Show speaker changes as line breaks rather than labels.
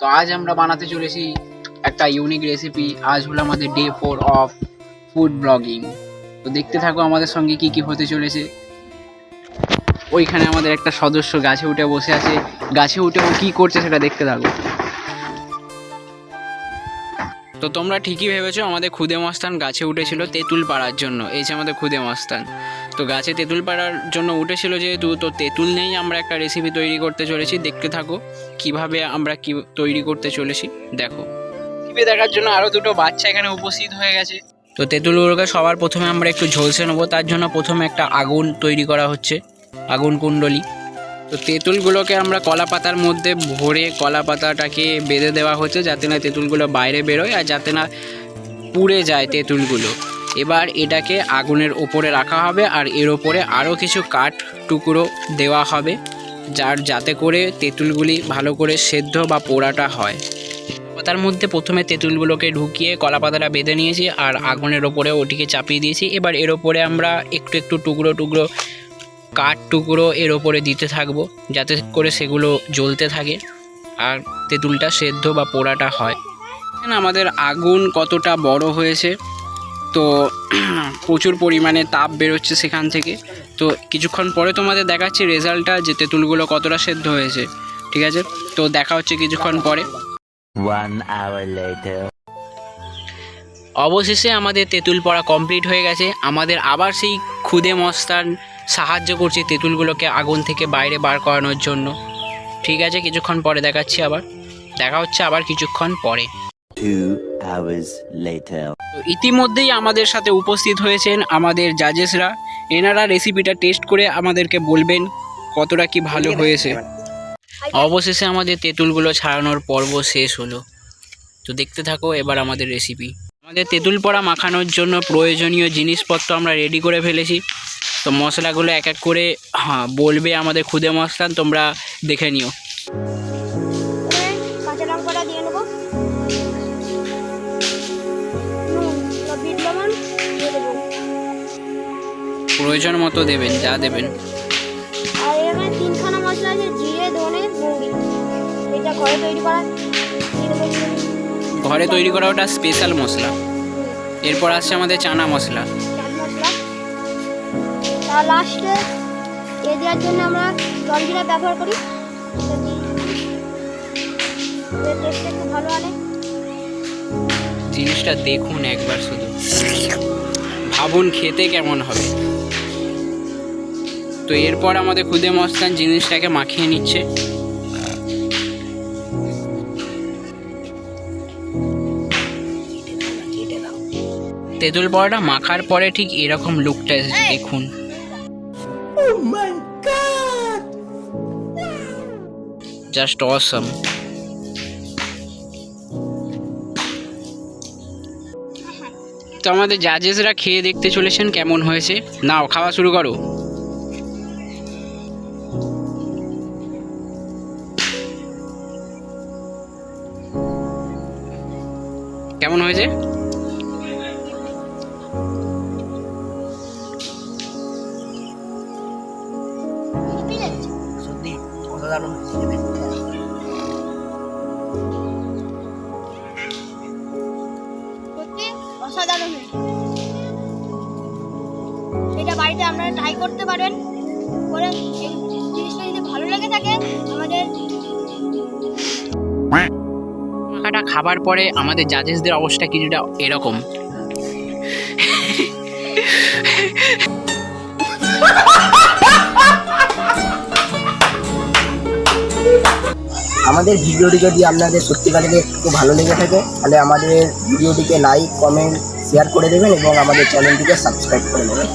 তো আজ আমরা বানাতে চলেছি একটা ইউনিক রেসিপি আজ হলো আমাদের day four of food blogging তো দেখতে থাকো আমাদের সঙ্গে কি কি হতে চলেছে। ওইখানে আমাদের একটা সদস্য গাছে উঠে বসে আছে। গাছে উঠে ও কি করছে সেটা দেখতে থাকো। তো তোমরা ঠিকই ভেবেছো, আমাদের খুদে মস্তান গাছে উঠেছিল তেঁতুল পাড়ার জন্য। এই যে আমাদের খুদে মস্তান। তো গাছে তেঁতুল পাড়ার জন্য উঠেছিল যেহেতু তো তেঁতুল নেই আমরা একটা রেসিপি তৈরি করতে চলেছি। দেখতে থাকো কীভাবে আমরা কি তৈরি করতে চলেছি। দেখো। রেসিপি দেখার জন্য আরও দুটো বাচ্চা এখানে উপস্থিত হয়ে গেছে। তো তেঁতুলগুলোকে সবার প্রথমে আমরা একটু ঝলসে নেব। তার জন্য প্রথমে একটা আগুন তৈরি করা হচ্ছে আগুন কুণ্ডলি। তো তেঁতুলগুলোকে আমরা কলা পাতার মধ্যে ভরে কলা পাতাটাকে বেঁধে দেওয়া হচ্ছে যাতে না তেঁতুলগুলো বাইরে বেরোয় আর যাতে না পুড়ে যায় তেঁতুলগুলো। এবার এটাকে আগুনের ওপরে রাখা হবে আর এর ওপরে আরও কিছু কাঠ টুকরো দেওয়া হবে, যার যাতে করে তেঁতুলগুলি ভালো করে সেদ্ধ বা পোড়াটা হয়। পাতার মধ্যে প্রথমে তেঁতুলগুলোকে ঢুকিয়ে কলা পাতাটা বেঁধে নিয়েছি আর আগুনের ওপরে ওটিকে চাপিয়ে দিয়েছি। এবার এর ওপরে আমরা একটু একটু টুকরো টুকরো কাঠ টুকরো এর ওপরে দিতে থাকব, যাতে করে সেগুলো জ্বলতে থাকে আর তেঁতুলটা সেদ্ধ বা পোড়াটা হয়। আমাদের আগুন কতটা বড় হয়েছে তো প্রচুর পরিমাণে তাপ বেরোচ্ছে সেখান থেকে। তো কিছুক্ষণ পরে তোমাদের দেখাচ্ছি রেজাল্টটা যে তেঁতুলগুলো কতটা সেদ্ধ হয়েছে ঠিক আছে? তো দেখা হচ্ছে কিছুক্ষণ পরে। অবশেষে আমাদের তেঁতুল পড়া কমপ্লিট হয়ে গেছে। আমাদের আবার সেই খুদে মস্তান সাহায্য করছে তেঁতুলগুলোকে আগুন থেকে বাইরে বার করানোর জন্য। ঠিক আছে কিছুক্ষণ পরে দেখাচ্ছি আবার। দেখা হচ্ছে আবার কিছুক্ষণ পরে।
Two hours later.
ইতিমধ্যেই আমাদের সাথে উপস্থিত হয়েছেন আমাদের জাজেসরা এনারা রেসিপিটা টেস্ট করে আমাদেরকে বলবেন কতটা কি ভালো হয়েছে। অবশেষে আমাদের তেঁতুলগুলো ছাড়ানোর পর্ব শেষ হলো। তো দেখতে থাকো এবার আমাদের রেসিপি আমাদের তেঁতুল পড়া মাখানোর জন্য প্রয়োজনীয় জিনিসপত্র আমরা রেডি করে ফেলেছি। তো মশলাগুলো এক এক করে হ্যাঁ বলবে আমাদের খুদে মশলান তোমরা দেখে নিও। প্রয়োজন মতো দেবেন যা দেবেন।
আর এখানে তিনখানা মশলা আছে জিরে ধনে মৌরি এটা ঘরে তৈরি করা
ঘরে তৈরি ওটা স্পেশাল মশলা। এরপর আসছে আমাদের চানা মশলা।
চাট লাস্টে এ দেওয়ার জন্য আমরা জল ব্যবহার করি। এটা দিই। এর টেস্ট একটু ভালো আনে।
জিনিসটা দেখুন একবার শুধু। ভাবুন খেতে কেমন হবে। তো এরপর আমাদের খুদে মস্তান জিনিসটাকে মাখিয়ে নিচ্ছে। তেঁতুল পড়াটা মাখার পরে ঠিক এরকম লুকটা এসেছে দেখুন। জাস্ট অসম তো আমাদের জাজেসরা খেয়ে দেখতে চলেছেন কেমন হয়েছে। নাও খাওয়া শুরু করো। কেমন হয়েছে?
সত্যি অসাধারণ হয়েছে। এটা বাড়িতে আপনারা ট্রাই করতে পারেন। করে এই জিনিসটা যদি ভালো লেগে থাকে আমাদের
মাখাটা খাবার পরে আমাদের জাজেসদের অবস্থা কিছুটা এরকম।
আমাদের ভিডিওটি যদি আপনাদের সত্যিকারের একটু ভালো লেগে থাকে তাহলে আমাদের ভিডিওটিকে লাইক কমেন্ট শেয়ার করে দেবেন এবং আমাদের চ্যানেলটিকে সাবস্ক্রাইব করে নেবেন